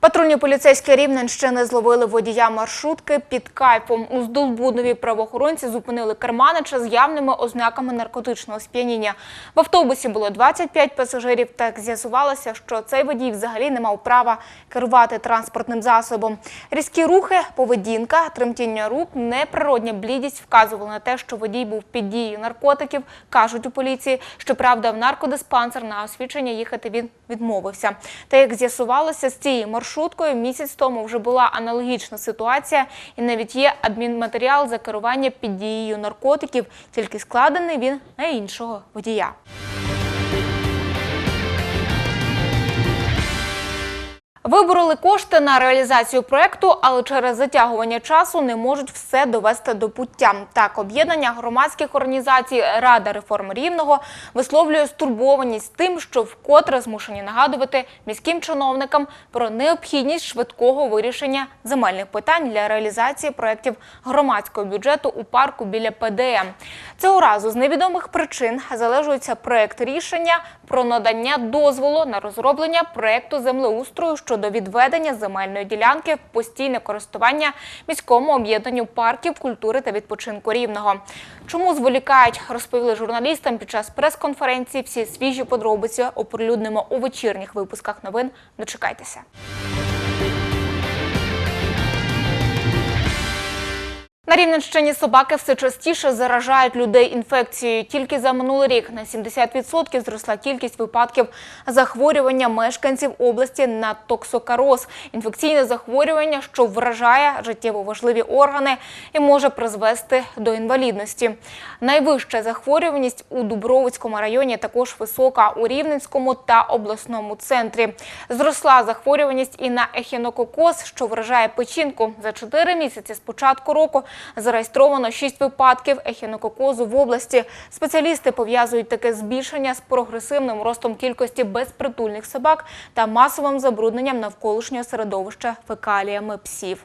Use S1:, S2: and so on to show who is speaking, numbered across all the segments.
S1: Патрульні поліцейські Рівненщини зловили водія маршрутки під кайфом. У Здолбуднові правоохоронці зупинили керманича з явними ознаками наркотичного сп'яніння. В автобусі було 25 пасажирів. Так з'ясувалося, що цей водій взагалі не мав права керувати транспортним засобом. Різкі рухи, поведінка, тремтіння рук, неприродня блідість вказували на те, що водій був під дією наркотиків, кажуть у поліції. Щоправда, в наркодиспансер на освідчення їхати він відмовився. Та як з'ясувалося, з цією маршруткою місяць тому вже була аналогічна ситуація, і навіть є адмінматеріал за керування під дією наркотиків, тільки складений він на іншого водія. Вибороли кошти на реалізацію проекту, але через затягування часу не можуть все довести до пуття. Так, об'єднання громадських організацій Рада реформ Рівного висловлює стурбованість тим, що вкотре змушені нагадувати міським чиновникам про необхідність швидкого вирішення земельних питань для реалізації проєктів громадського бюджету у парку біля ПДМ. Цього разу з невідомих причин залежується проєкт рішення про надання дозволу на розроблення проєкту землеустрою щодо відведення земельної ділянки в постійне користування міському об'єднанню парків культури та відпочинку рівного. Чому зволікають, розповіли журналістам під час прес-конференції. Всі свіжі подробиці оприлюднимо у вечірніх випусках новин. Дочекайтеся. На Рівненщині собаки все частіше заражають людей інфекцією. Тільки за минулий рік на 70% зросла кількість випадків захворювання мешканців області на токсокароз – інфекційне захворювання, що вражає життєво важливі органи і може призвести до інвалідності. Найвища захворюваність у Дубровицькому районі також висока у Рівненському та обласному центрі. Зросла захворюваність і на ехінококоз, що вражає печінку. За 4 місяці з початку року зареєстровано 6 випадків ехінококозу в області. Спеціалісти пов'язують таке збільшення з прогресивним ростом кількості безпритульних собак та масовим забрудненням навколишнього середовища фекаліями псів.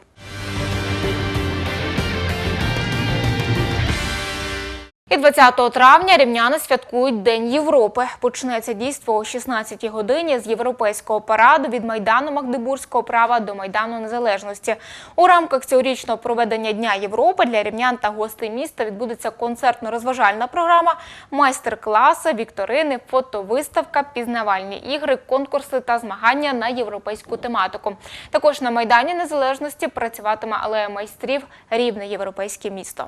S1: І 20 травня рівняни святкують День Європи. Почнеться дійство о 16-й годині з європейського параду від Майдану Магдебурзького права до Майдану Незалежності. У рамках цьогорічного проведення Дня Європи для рівнян та гостей міста відбудеться концертно-розважальна програма, майстер-класи, вікторини, фотовиставка, пізнавальні ігри, конкурси та змагання на європейську тематику. Також на Майдані Незалежності працюватиме алея майстрів Рівне європейське місто.